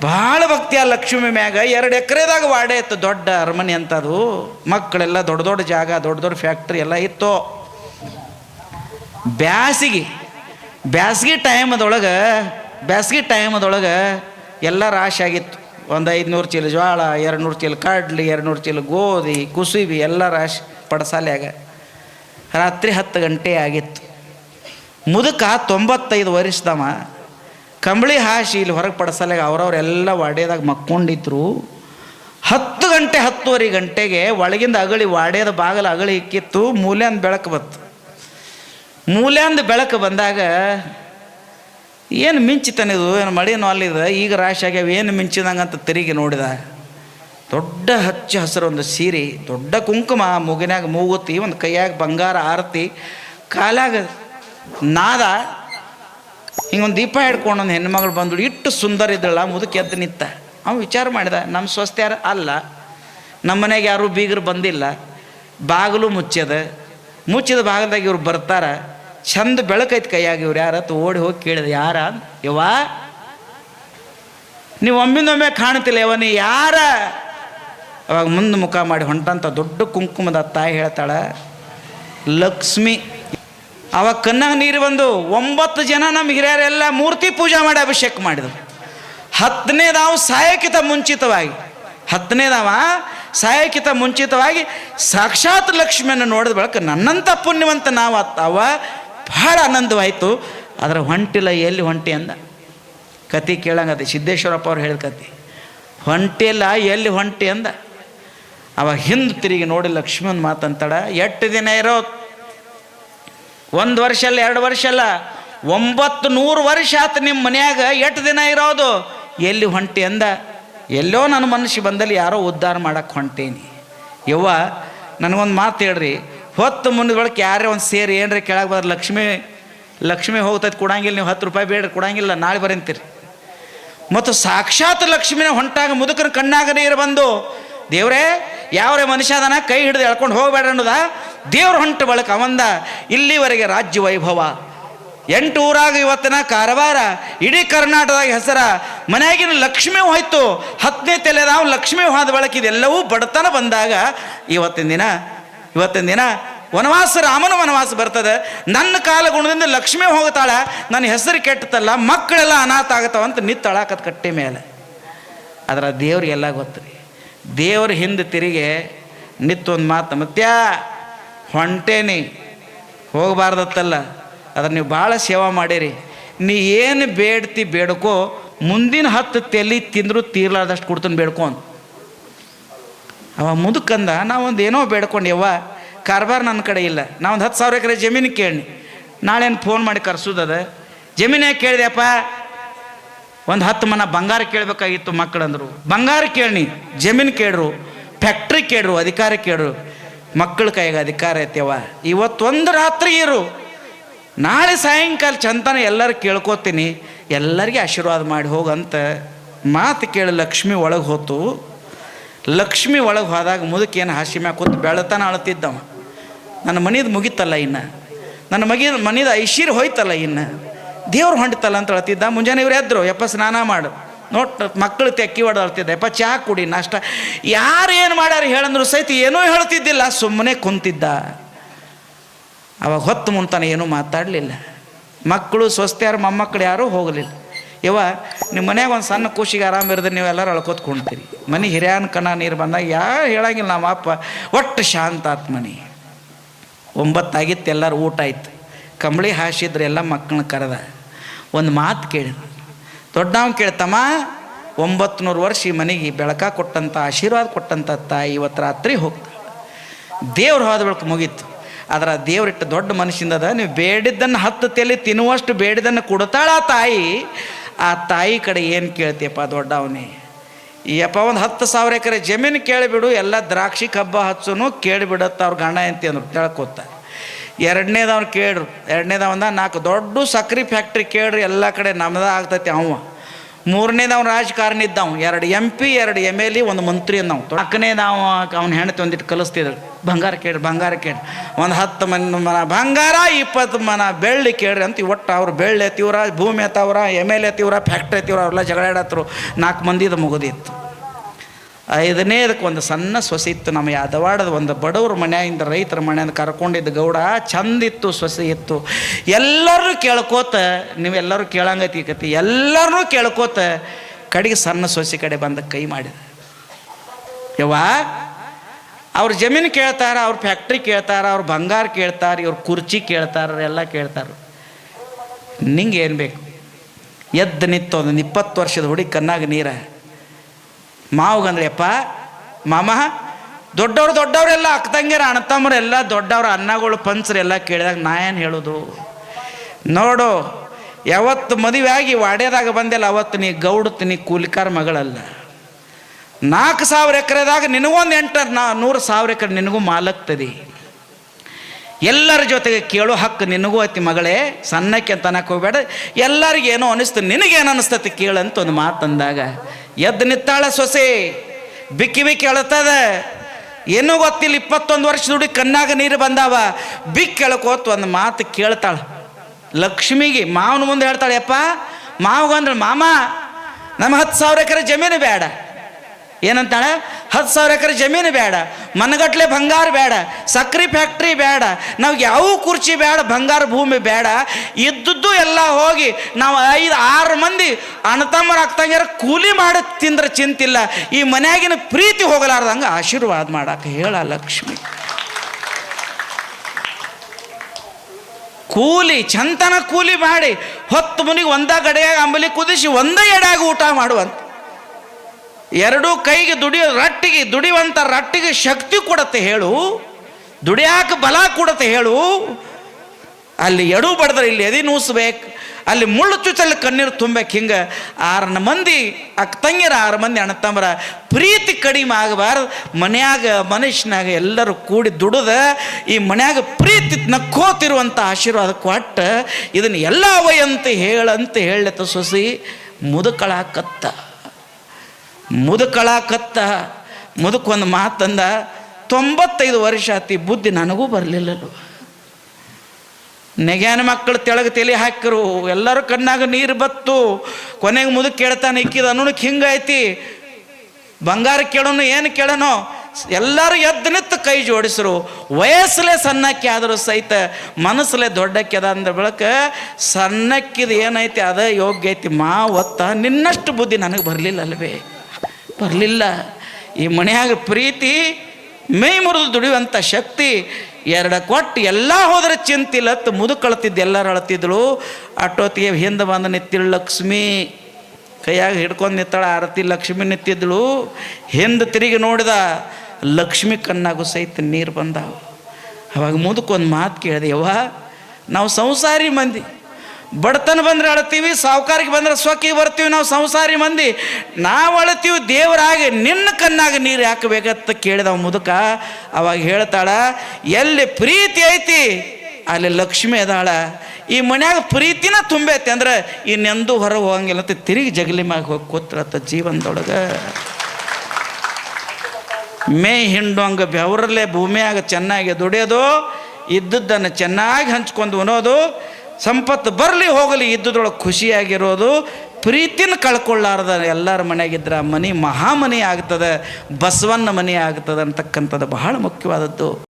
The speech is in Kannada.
ಭಾಳ ಭಕ್ತಿ ಆ ಲಕ್ಷ್ಮಿ ಮ್ಯಾಗ. ಎರಡು ಎಕರೆದಾಗ ವಾಡೆ ಇತ್ತು ದೊಡ್ಡ ಅರಮನೆ ಅಂತದು ಮಕ್ಕಳೆಲ್ಲ ದೊಡ್ಡ ದೊಡ್ಡ ಜಾಗ, ದೊಡ್ಡ ದೊಡ್ಡ ಫ್ಯಾಕ್ಟ್ರಿ ಎಲ್ಲ ಇತ್ತು. ಬ್ಯಾಸಿಗೆ, ಬ್ಯಾಸ್ಗೆ ಟೈಮದೊಳಗೆ ಬ್ಯಾಸ್ಗೆ ಟೈಮದೊಳಗೆ ಎಲ್ಲ ರಾಶಿ ಆಗಿತ್ತು. ಒಂದು ಐದುನೂರು ಚೀಲ ಜ್ವಾಳ ಎರಡು ನೂರು ಚೀಲ ಕಡ್ಲಿ ಎರಡು ನೂರು ಚೀಲ ಗೋಧಿ, ಕುಸುಬಿ ಎಲ್ಲ ರಾಶಿ ಪಡಸಾಲ್ಯಾಗ. ರಾತ್ರಿ ಹತ್ತು ಗಂಟೆ ಆಗಿತ್ತು. ಮುದುಕ ತೊಂಬತ್ತೈದು ವರ್ಷದವ. ಕಂಬಳಿ ಹಾಸಿ ಇಲ್ಲಿ ಹೊರಗೆ ಪಡಿಸಲಾಗ ಅವ್ರವರೆಲ್ಲ ವಾಡ್ಯದಾಗ ಮಕ್ಕೊಂಡಿದ್ರು. ಹತ್ತು ಗಂಟೆ, ಹತ್ತುವರೆ ಗಂಟೆಗೆ ಒಳಗಿಂದ ಅಗಳಿ, ವಾಡ್ಯದ ಬಾಗಲ ಅಗಳಿ ಇಕ್ಕಿತ್ತು, ಮೂಲ್ಯಾಂದ ಬೆಳಕು ಬಂತು. ಮೂಲ್ಯಾಂದ ಬೆಳಕು ಬಂದಾಗ ಏನು ಮಿಂಚಿತನಿದು, ಏನು ಮಳೆ ಅಲ್ಲಿದೆ ಈಗ ರಾಶಿ ಆಗ್ಯಾವ, ಏನು ಮಿಂಚಿದಂಗೆ ಅಂತ ತಿರುಗಿ ನೋಡಿದ. ದೊಡ್ಡ ಹಚ್ಚ ಹಸಿರು ಒಂದು ಸೀರೆ, ದೊಡ್ಡ ಕುಂಕುಮ ಮೂಗಿನಾಗ ಮೂಗುತ್ತಿ, ಒಂದು ಕೈಯಾಗ ಬಂಗಾರ, ಆರತಿ ಕಾಲಾಗ ನಾದ ಹಿಂಗೊಂದು ದೀಪ ಹಿಡ್ಕೊಂಡು ಒಂದು ಹೆಣ್ಮಗಳು ಬಂದಳು ಇಟ್ಟು ಸುಂದರ ಇದ್ದಳ ಮುದುಕಿ ಎದ್ದು ನಿಂತ. ಅವ್ನು ವಿಚಾರ ಮಾಡಿದ ನಮ್ಮ ಸ್ವಸ್ತ್ಯಾರ ಅಲ್ಲ ನಮ್ಮ ಮನೆಗೆ ಯಾರೂ ಬೀಗರು ಬಂದಿಲ್ಲ, ಬಾಗಿಲು ಮುಚ್ಚದ, ಮುಚ್ಚಿದ ಭಾಗದಾಗ ಇವ್ರು ಬರ್ತಾರ, ಚಂದ ಬೆಳಕೈತಿ ಕೈಯಾಗಿ ಇವ್ರು ಯಾರ? ಓಡಿ ಹೋಗಿ ಕೇಳಿದ, ಯಾರ? ಯವ್ವ, ನೀವು ಒಮ್ಮಿಂದೊಮ್ಮೆ ಕಾಣ್ತಿಲ್ಲ ಯವ ನೀ ಯಾರ? ಅವಾಗ ಮುಂದೆ ಮುಖ ಮಾಡಿ ಹೊಂಟಂತ ದೊಡ್ಡ ಕುಂಕುಮದ ತಾಯಿ ಹೇಳ್ತಾಳ, ಲಕ್ಷ್ಮಿ ಅವಾಗ ಕಣ್ಣಾಗ ನೀರು ಬಂದು ಒಂಬತ್ತು ಜನ ನಮ್ಮ ಹಿರಿಯರೆಲ್ಲ ಮೂರ್ತಿ ಪೂಜೆ ಮಾಡಿ ಅಭಿಷೇಕ ಮಾಡಿದರು. ಹತ್ತನೇದಾವು ಸಾಯಕ್ಕಿಂತ ಮುಂಚಿತವಾಗಿ. ಹತ್ತನೇದಾವ ಸಾಯಕ್ಕಿಂತ ಮುಂಚಿತವಾಗಿ ಸಾಕ್ಷಾತ್ ಲಕ್ಷ್ಮಿಯನ್ನು ನೋಡಿದ ಬಳಿಕ ನನ್ನಂಥ ಪುಣ್ಯವಂತ ನಾವು ಅವ ಬಹಳ ಆನಂದವಾಯಿತು. ಅದರ ಹೊಂಟಿಲ್ಲ, ಎಲ್ಲಿ ಹೊಂಟಿ ಅಂದ? ಕತಿ ಕೇಳಂಗತಿ, ಸಿದ್ದೇಶ್ವರಪ್ಪ ಅವ್ರು ಹೇಳಿದ ಕತಿ. ಹೊಂಟಿಲ್ಲ, ಎಲ್ಲಿ ಹೊಂಟಿ ಅಂದ? ಅವಾಗ ಹಿಂದೆ ತಿರುಗಿ ನೋಡಿ ಲಕ್ಷ್ಮಿ ಒಂದು ಮಾತಂತಾಳ ಎಷ್ಟು ದಿನ ಇರೋ ಒಂದು ವರ್ಷ ಅಲ್ಲ, ಎರಡು ವರ್ಷ ಅಲ್ಲ. ಒಂಬತ್ತು ನೂರು ವರ್ಷ ಆತು ನಿಮ್ಮ ಮನ್ಯಾಗ, ಎಷ್ಟು ದಿನ ಇರೋದು? ಎಲ್ಲಿ ಹೊಂಟಿ ಅಂದ? ಎಲ್ಲೋ ನನ್ನ ಮನುಷ್ಯ ಬಂದಲ್ಲಿ ಯಾರೋ ಉದ್ಧಾರ ಮಾಡಕ್ಕೆ ಹೊಂಟೇನಿ. ಯವ್ವ, ನನಗೊಂದು ಮಾತು ಹೇಳ್ರಿ. ಹೊತ್ತು ಮುಂದೆ ಯಾರೇ ಒಂದು ಸೇರಿ ಏನ್ರಿ ಕೆಳಗೆ ಬರೋದು ಲಕ್ಷ್ಮಿ ಲಕ್ಷ್ಮಿ ಹೋಗ್ತೈತೆ, ಕೊಡಂಗಿಲ್ಲ ನೀವು ಹತ್ತು ರೂಪಾಯಿ ಬೇಡ್ರಿ, ಕೊಡಂಗಿಲ್ಲ, ನಾಳೆ ಬರಂತೀರಿ. ಮತ್ತು ಸಾಕ್ಷಾತ್ ಲಕ್ಷ್ಮಿನ ಹೊಂಟಾಗ ಮುದುಕನ ಕಣ್ಣಾಗ ನೀರು ಬಂದು ದೇವ್ರೇ, ಯಾವ್ರೇ ಮನುಷ್ಯ ಅದನ್ನ ಕೈ ಹಿಡಿದು ಎಳ್ಕೊಂಡು ಹೋಗಬೇಡ ಅನ್ನೋದ ದೇವ್ರ ಹೊಂಟು ಬಳಕ ಅವಂದ ಇಲ್ಲಿವರೆಗೆ ರಾಜ್ಯ ವೈಭವ. ಎಂಟು ಊರಾಗ ಇವತ್ತಿನ ಕಾರವಾರ, ಇಡೀ ಕರ್ನಾಟಕದಾಗ ಹೆಸರ, ಮನೆಯಾಗಿನ ಲಕ್ಷ್ಮಿ ಹೋಯ್ತು, ಹತ್ತನೇ ತಲೆದಾವ್ ಲಕ್ಷ್ಮಿ ಹೋದ ಬಳಕ ಇದೆಲ್ಲವೂ ಬಡತನ ಬಂದಾಗ ಇವತ್ತಿನ ದಿನ ಇವತ್ತಿನ ದಿನ ವನವಾಸ, ರಾಮನ ವನವಾಸ ಬರ್ತದೆ. ನನ್ನ ಕಾಲ ಗುಣದಿಂದ ಲಕ್ಷ್ಮಿ ಹೋಗ್ತಾಳ, ನನ್ನ ಹೆಸರು ಕೆಟ್ಟತಲ್ಲ, ಮಕ್ಕಳೆಲ್ಲ ಅನಾಥ ಆಗತ್ತವಂತ ನಿತ್ತಳಾಕತ್ ಕಟ್ಟೆ ಮೇಲೆ. ಅದರ ದೇವ್ರಿಗೆಲ್ಲ ಗೊತ್ತು ದೇವ್ರ ಹಿಂದೆ ತಿರುಗಿ ನಿತ್ತೊಂದು ಮಾತು ಮತ್ತೆ ಹೊಂಟೇನಿ ಹೋಗಬಾರ್ದತ್ತಲ್ಲ. ಅದನ್ನು ನೀವು ಭಾಳ ಸೇವಾ ಮಾಡಿರಿ. ನೀ ಏನು ಬೇಡ್ತಿ ಬೇಡ್ಕೋ, ಮುಂದಿನ ಹತ್ತು ತೆಲಿ ತಿಂದರೂ ತೀರ್ಲಾರ್ದಷ್ಟು ಕೊಡ್ತೀನಿ ಬೇಡ್ಕೋ ಅಂತ ಅವ ಮುದುಕಂದ, ನಾವೊಂದು ಏನೋ ಬೇಡ್ಕೊಂಡ್ಯವ್ವ ಕಾರ್ಬಾರ್ ನನ್ನ ಕಡೆ ಇಲ್ಲ. ನಾವೊಂದು ಹತ್ತು ಸಾವಿರ ಎಕರೆ ಜಮೀನು ಕೇಳಿ ನಾಳೇನು ಫೋನ್ ಮಾಡಿ ಕರ್ಸೋದದ ಜಮೀನು ಕೇಳಿದೆಪ್ಪ ಒಂದು ಹತ್ತು ಮನ ಬಂಗಾರ ಕೇಳಬೇಕಾಗಿತ್ತು ಮಕ್ಕಳಂದ್ರು. ಬಂಗಾರ ಕೇಳಿ ಜಮೀನು ಕೇಳ್ರು ಫ್ಯಾಕ್ಟ್ರಿ ಕೇಳ್ರು, ಅಧಿಕಾರ ಕೇಳ್ರು. ಮಕ್ಕಳ ಕೈಗೆ ಅಧಿಕಾರ ಐತೆವ ಇವತ್ತೊಂದು ರಾತ್ರಿ ಇರು. ನಾಳೆ ಸಾಯಂಕಾಲ ಚಂತನ ಎಲ್ಲರೂ ಕೇಳ್ಕೊತೀನಿ. ಎಲ್ಲರಿಗೆ ಆಶೀರ್ವಾದ ಮಾಡಿ ಹೋಗಂತ ಮಾತು ಕೇಳಿ ಲಕ್ಷ್ಮಿ ಒಳಗೆ ಹೋತು. ಲಕ್ಷ್ಮಿ ಒಳಗೆ ಹೋದಾಗ ಮುದುಕೇನು ಹಾಸಿ ಮ್ಯಾಗ ಕೂತು ಬೆಳತನ ಅಳ್ತಿದ್ದವ. ನನ್ನ ಮನಿದು ಮುಗಿತಲ್ಲ ಇನ್ನು. ನನ್ನ ಮಗಿ ಮನಿದ ಐಶೀರ್ ಹೋಯ್ತಲ್ಲ ಇನ್ನು. ದೇವ್ರು ಹೊಂಡ್ತಲ್ಲ ಅಂತ ಹೇಳ್ತಿದ್ದ. ಮುಂಜಾನೆ ಇವ್ರು ಎದ್ರು, ಯಪ್ಪ ಸ್ನಾನ ಮಾಡು. ನೋಟ್ ಮಕ್ಕಳು ತೆಕ್ಕಿ ಹೊಡೆದು ಅಳ್ತಿದ್ದ. ಯಪ್ಪ ಚಹಾ ಕುಡಿ, ನಾಷ್ಟ. ಯಾರು ಏನು ಮಾಡ್ಯಾರ ಹೇಳಂದ್ರು ಸಹಿತ ಏನೂ ಹೇಳ್ತಿದ್ದಿಲ್ಲ ಸುಮ್ಮನೆ ಕುಂತಿದ್ದ. ಅವಾಗ ಹೊತ್ತು ಮುಂತಾನೆ ಏನೂ ಮಾತಾಡಲಿಲ್ಲ. ಮಕ್ಕಳು ಸ್ವಸ್ತ್ಯಾರು, ಮೊಮ್ಮಕ್ಕಳು ಯಾರೂ ಹೋಗಲಿಲ್ಲ. ಇವ ನಿಮ್ಮ ಮನ್ಯಾಗ ಒಂದು ಸಣ್ಣ ಖುಷಿಗೆ ಆರಾಮ ಇರೋದ್ರೆ ನೀವೆಲ್ಲರೂ ಅಳ್ಕೋತ್ ಕುಣ್ತೀರಿ. ಮನೆ ಹಿರಿಯನ ಕಣ ನೀರು ಬಂದಾಗ ಯಾರು ಹೇಳಂಗಿಲ್ಲ ನಮ್ಮ ಅಪ್ಪ. ಒಟ್ಟು ಶಾಂತ ಆತ್ ಮನೆ ಒಂಬತ್ತಾಗಿತ್ತು ಎಲ್ಲರೂ ಊಟ ಆಯ್ತು. ಕಂಬಳಿ ಹಾಸಿದ್ರೆ ಎಲ್ಲ ಮಕ್ಕಳನ್ನ ಕರೆದ. ಒಂದು ಮಾತು ಕೇಳಿ. ದೊಡ್ಡವನು ಕೇಳ್ತಮ್ಮ ಒಂಬತ್ತು ನೂರು ವರ್ಷ ಈ ಮನೆಗೆ ಬೆಳಕ ಕೊಟ್ಟಂಥ ಆಶೀರ್ವಾದ ಕೊಟ್ಟಂಥ ತಾಯಿ ಇವತ್ತು ರಾತ್ರಿ ಹೋಗ್ತಾಳೆ. ದೇವ್ರು ಹೋದ ಬೆಳಕು ಮುಗೀತು. ಅದರ ದೇವ್ರಿಟ್ಟು ದೊಡ್ಡ ಮನುಷ್ಯಂದದ ನೀವು ಬೇಡಿದ್ದನ್ನು ಹತ್ತು ತಲೆ ತಿನ್ನುವಷ್ಟು ಬೇಡಿದ್ದನ್ನು ಕೊಡ್ತಾಳ ತಾಯಿ. ಆ ತಾಯಿ ಕಡೆ ಏನು ಕೇಳ್ತೀಯಪ್ಪ ದೊಡ್ಡವನೇ? ಯಪ್ಪ, ಒಂದು ಹತ್ತು ಸಾವಿರ ಎಕರೆ ಜಮೀನು ಕೇಳಿಬಿಡು, ಎಲ್ಲ ದ್ರಾಕ್ಷಿ ಕಬ್ಬ ಹಚ್ಚುನು ಕೇಳಿಬಿಡತ್ತ ಅವ್ರ ಗಂಡ ಎಂತಿ ಅಂದ್ರು. ತಿಳ್ಕೊತ. ಎರಡನೇದವ್ನು ಕೇಳ್ರು. ಎರಡನೇದವಂದ ನಾಲ್ಕು ದೊಡ್ಡ ಸಕ್ರೆ ಫ್ಯಾಕ್ಟ್ರಿ ಕೇಳ್ರಿ, ಎಲ್ಲ ಕಡೆ ನಮ್ದ ಆಗ್ತೈತಿ ಅವ. ಮೂರನೇದವ್ನ ರಾಜಕಾರಣಿ ಇದ್ದವ್ ಎರಡು ಎಂ ಪಿ ಎರಡು ಎಂ ಎಲ್ ಎ ಒಂದು ಮಂತ್ರಿ ನಾಲ್ಕನೇದವ ನಾವು ಅವ್ನ ಹೆಂಡತಿ ಒಂದಿಟ್ಟು ಕಲಿಸ್ತಿದ್ರು. ಬಂಗಾರ ಕೇಳ್ರಿ ಬಂಗಾರ ಕೇಳ್ರಿ. ಒಂದು ಹತ್ತು ಮನ ಮನ, ಬಂಗಾರ, ಇಪ್ಪತ್ತು ಮನ ಬೆಳ್ಳಿ ಕೇಳ್ರಿ ಅಂತ ಒಟ್ಟು ಅವ್ರು ಬೆಳ್ಳಿ ಎತ್ತಿವ್ರ, ಭೂಮಿ ಎತ್ತವ್ರ ಎಂ ಎಲ್ ಎತ್ತಿವ್ರ ಫ್ಯಾಕ್ಟ್ರಿ ಎತ್ತಿವ್ರ, ಅವ್ರೆಲ್ಲ ಜಗಳ ಆಡತ್ರು. ನಾಲ್ಕು ಮಂದಿದು ಮುಗಿದಿತ್ತು. ಐದನೇದಕ್ಕೆ ಒಂದು ಸಣ್ಣ ಸೊಸೆ ಇತ್ತು. ನಮ್ಮ ಯಾದವಾಡದ ಒಂದು ಬಡವ್ರ ಮನೆಯಿಂದ ರೈತರ ಮನೆಯಿಂದ ಕರ್ಕೊಂಡಿದ್ದ ಗೌಡ ಚಂದಿತ್ತು ಸೊಸೆ ಇತ್ತು. ಎಲ್ಲರೂ ಕೇಳ್ಕೋತ, ನೀವೆಲ್ಲರೂ ಕೇಳಂಗತಿ ಕತಿ. ಎಲ್ಲರೂ ಕೇಳ್ಕೋತ ಕಡೆಗೆ ಸಣ್ಣ ಸೊಸೆ ಕಡೆ ಬಂದ ಕೈ ಮಾಡಿದ. ಯವ್ವ, ಅವ್ರ ಜಮೀನು ಕೇಳ್ತಾರೆ, ಅವ್ರ ಫ್ಯಾಕ್ಟ್ರಿ ಕೇಳ್ತಾರೆ, ಅವ್ರ ಬಂಗಾರ ಕೇಳ್ತಾರೆ, ಇವ್ರ ಕುರ್ಚಿ ಕೇಳ್ತಾರೆ, ಎಲ್ಲ ಕೇಳ್ತಾರೆ. ನಿಂಗೆ ಏನು ಬೇಕು? ಎದ್ದು ನಿತ್ತು ಒಂದು ಇಪ್ಪತ್ತು ವರ್ಷದ ಹುಡುಗಿ ಕಣ್ಣಾಗ ನೀರ. ಮಾವುಗಂದ್ರೆ ಅಪ್ಪ ಮಾಮ, ದೊಡ್ಡವ್ರು ದೊಡ್ಡವರೆಲ್ಲ ಅಣ್ಣ ತಮ್ಮರೆಲ್ಲ ದೊಡ್ಡವ್ರ ಅನ್ನಗಳು ಪಂಚರೆಲ್ಲ ಕೇಳಿದಾಗ ನಾ ಏನು ಹೇಳೋದು? ನೋಡು, ಯಾವತ್ತು ಮದುವೆ ಆಗಿ ವಾಡ್ಯದಾಗ ಬಂದೆಲ್ಲ, ಅವತ್ತು ನೀ ಗೌಡತ್, ನೀ ಕೂಲಿಕಾರ ಮಗಳಲ್ಲ. ನಾಲ್ಕು ಸಾವಿರ ಎಕರೆದಾಗ ನಿನಗೊಂದು ಎಂಟು ನಾ ನೂರು ಸಾವಿರ ಎಕರೆ ನಿನಗೂ ಮಾಲಕ್ತದಿ. ಎಲ್ಲರ ಜೊತೆಗೆ ಕೇಳೋ ಹಕ್ಕು ನಿನಗೂ ಐತಿ ಮಗಳೇ, ಸಣ್ಣಕ್ಕೆ ಅಂತ ಅನ್ನಕ್ಕೆ ಹೋಗ್ಬೇಡ. ಎಲ್ಲರಿಗೂ ಏನೋ ಅನಿಸ್ತು, ನಿನಗೇನು ಅನಿಸ್ತತಿ ಕೇಳಂತ ಒಂದು ಮಾತಂದಾಗ ಎದ್ದು ನಿತ್ತಾಳ ಸೊಸೆ. ಬಿಕ್ಕಿ ಬಿಕ್ಕಿ ಅಳತದ. ಏನೂ ಗೊತ್ತಿಲ್ಲ, ಇಪ್ಪತ್ತೊಂದು ವರ್ಷ ದುಡಿ ಕಣ್ಣಾಗ ನೀರು ಬಂದಾವ. ಬಿಕ್ಕಿ ಎಳ್ಕೋತ ಒಂದು ಮಾತು ಕೇಳ್ತಾಳ. ಲಕ್ಷ್ಮಿಗೆ ಮಾವನ ಮುಂದೆ ಹೇಳ್ತಾಳೆ, ಯಪ್ಪ ಮಾವಗಂದ್ರೆ ಮಾಮ ನಮ್ಮ ಹತ್ತು ಸಾವಿರ ಎಕರೆ ಜಮೀನು ಬೇಡ ಏನಂತಾಳೆ, ಹತ್ತು ಸಾವಿರ ಎಕರೆ ಜಮೀನು ಬೇಡ ಮನಗಟ್ಲೆ ಬಂಗಾರ ಬೇಡ ಸಕ್ರೆ ಫ್ಯಾಕ್ಟ್ರಿ ಬೇಡ ನಾವು ಯಾವ ಕುರ್ಚಿ ಬೇಡ ಬಂಗಾರ ಭೂಮಿ ಬೇಡ ಇದ್ದದ್ದು ಎಲ್ಲ ಹೋಗಿ ನಾವು ಐದು, ಆರು ಮಂದಿ ಅಣತಮ್ಮರ ಆಗ್ತಂಗ್ಯಾರ ಕೂಲಿ ಮಾಡಿ ತಿಂದ್ರೆ ಚಿಂತಿಲ್ಲ. ಈ ಮನೆಯಾಗಿನ ಪ್ರೀತಿ ಹೋಗಲಾರ್ದಂಗೆ ಆಶೀರ್ವಾದ ಮಾಡಕ್ಕೆ ಹೇಳ ಲಕ್ಷ್ಮಿ. ಕೂಲಿ, ಚಂತನ ಕೂಲಿ ಮಾಡಿ ಹೊತ್ತು ಮುನಿಗೆ ಒಂದ ಗಡೆಯಾಗಿ ಅಂಬಲಿ ಕುದಿಸಿ ಒಂದೇ ಎಡೆಯಾಗಿ ಊಟ ಮಾಡುವಂತ. ಎರಡೂ ಕೈಗೆ ದುಡಿಯೋ ರಟ್ಟಿಗೆ ದುಡಿಯುವಂಥ ರಟ್ಟಿಗೆ ಶಕ್ತಿ ಕೊಡತ್ತೆ ಹೇಳು. ದುಡಿಯಾಕ ಬಲ ಕೊಡತ್ತೆ ಹೇಳು. ಅಲ್ಲಿ ಎಡು ಬಡದ್ರೆ ಇಲ್ಲಿ ಎದಿ ನೂಸ್ಬೇಕು, ಅಲ್ಲಿ ಮುಳ್ಳು ಚುಚ್ಚಲ್ಲಿ ಕಣ್ಣೀರು ತುಂಬಬೇಕು ಹಿಂಗೆ. ಆರು ಮಂದಿ ಅಕ್ಕ ತಂಗಿರ ಆರು ಮಂದಿ ಅಣ್ಣತಂಬ್ರ ಪ್ರೀತಿ ಕಡಿಮೆ ಆಗಬಾರ್ದು. ಮನ್ಯಾಗ ಮನುಷ್ಯನಾಗ ಎಲ್ಲರೂ ಕೂಡಿ ದುಡಿದ, ಈ ಮನ್ಯಾಗ ಪ್ರೀತಿ ನಕ್ಕೋತಿರುವಂಥ ಆಶೀರ್ವಾದ ಕೊಟ್ಟು, ಇದನ್ನು ಎಲ್ಲ ಅಂತ ಹೇಳಂತ ಹೇಳತ್ತ ಸೊಸಿ, ಮುದುಕಳಾಕತ್ತ. ಮುದುಕಳಾಕತ್ತ. ಮುದುಕೊಂದು ಮಾತಂದ, ತೊಂಬತ್ತೈದು ವರ್ಷ ಆತಿ ಬುದ್ಧಿ ನನಗೂ ಬರಲಿಲ್ಲಲ್ವ. ನೆಗ್ಯಾನ ಮಕ್ಕಳು ತೆಳಗೆ ತಲೆ ಹಾಕಿರು, ಎಲ್ಲರೂ ಕಣ್ಣಾಗ ನೀರು ಬತ್ತು, ಕೊನೆಗೆ ಮುದುಕ್ ಕೇಳ್ತಾನೆ ಇಕ್ಕಿದ ಅನ್ನೋಣಕ್ಕೆ ಹಿಂಗೈತಿ ಬಂಗಾರ ಕೇಳೋನು, ಏನು ಕೇಳೋನೋ? ಎಲ್ಲರೂ ಎದ್ದು ನಿಂತು ಕೈ ಜೋಡಿಸರು. ವಯಸ್ಸಲೇ ಸಣ್ಣಕ್ಕೆ ಆದರೂ ಸಹಿತ ಮನಸ್ಸಲ್ಲೇ ದೊಡ್ಡಕ್ಕೆ ಅದ ಬೆಳಕ ಸಣ್ಣಕ್ಕಿದ ಏನೈತಿ, ಅದ ಯೋಗ್ಯ ಐತಿ. ಮಾ ಒತ್ತ ನಿನ್ನಷ್ಟು ಬುದ್ಧಿ ನನಗೆ ಬರಲಿಲ್ಲ ಅಲ್ವೇ ಬರಲಿಲ್ಲ. ಈ ಮನೆಯಾಗ ಪ್ರೀತಿ ಮೈ ಮುರಿದು ದುಡಿಯುವಂಥ ಶಕ್ತಿ ಎರಡ ಕೊಟ್ಟು ಎಲ್ಲ ಹೋದ್ರೆ ಚಿಂತಿಲ್ಲತ್ತು ಮುದುಕಳ್ತಿದ್ದು ಎಲ್ಲರೂ ಅಳತಿದ್ಳು ಅಟ್ಟೊತ್ತಿಗೆ ಹಿಂದೆ ಬಂದು ನಿತ್ತಿಳು ಲಕ್ಷ್ಮಿ. ಕೈಯಾಗ ಹಿಡ್ಕೊಂಡು ನಿತ್ತಾಳ ಆರತಿ ಲಕ್ಷ್ಮಿ ನಿತ್ತಿದ್ಳು ಹಿಂದೆ ತಿರುಗಿ ನೋಡಿದ ಲಕ್ಷ್ಮಿ ಕಣ್ಣಾಗೂ ಸಹಿತ ನೀರು ಬಂದಾವು. ಅವಾಗ ಮುದುಕೊಂದು ಮಾತು ಕೇಳಿದೆ, ಯವ್ವ, ನಾವು ಸಂಸಾರಿ ಮಂದಿ. ಬಡತನ ಬಂದ್ರೆ ಅಳ್ತೀವಿ ಸಾವುಕಾರಿಗೆ ಬಂದ್ರೆ ಸ್ವಕ್ಕಿಗೆ ಬರ್ತೀವಿ, ನಾವು ಸಂಸಾರಿ ಮಂದಿ. ನಾವು ಅಳ್ತೀವಿ, ದೇವರಾಗಿ ನಿನ್ನ ಕಣ್ಣಾಗ ನೀರು ಹಾಕಬೇಕಂತ ಕೇಳಿದವ ಮುದುಕ. ಅವಾಗ ಹೇಳ್ತಾಳ, ಎಲ್ಲಿ ಪ್ರೀತಿ ಐತಿ, ಅಲ್ಲಿ ಲಕ್ಷ್ಮಿ ಅದಾಳ. ಈ ಮನ್ಯಾಗ ಪ್ರೀತಿನ ತುಂಬೈತಿ ಅಂದ್ರೆ ಇನ್ನೆಂದೂ ಹೊರಗೆ ಹೋಗಂಗಿಲ್ಲ ಅಂತ ತಿರುಗಿ ಜಗಲಿ ಮ್ಯಾಗ ಹೋಗಿ ಕೂತ್ರತ್ತ ಜೀವನದೊಳಗೆ. ಮೇ ಹಿಂಡೊಂಗ ಬೆವರಲ್ಲೇ ಭೂಮಿಯಾಗ ಚೆನ್ನಾಗಿ ದುಡಿಯೋದು, ಇದ್ದದ್ದನ್ನು ಚೆನ್ನಾಗಿ ಹಂಚ್ಕೊಂಡು ಉಣೋದು ಸಂಪತ್ತು ಬರಲಿ ಹೋಗಲಿ ಇದ್ದದ್ರೊಳಗೆ ಖುಷಿಯಾಗಿರೋದು ಪ್ರೀತಿನ ಕಳ್ಕೊಳ್ಳಾರ್ದ ಎಲ್ಲರ ಮನೆಯಾಗಿದ್ದರೆ ಆ ಮನೆ ಮಹಾಮನಿ ಆಗ್ತದೆ ಬಸವನ್ನ ಮನೆ ಆಗ್ತದೆ ಅಂತಕ್ಕಂಥದ್ದು ಬಹಳ ಮುಖ್ಯವಾದದ್ದು.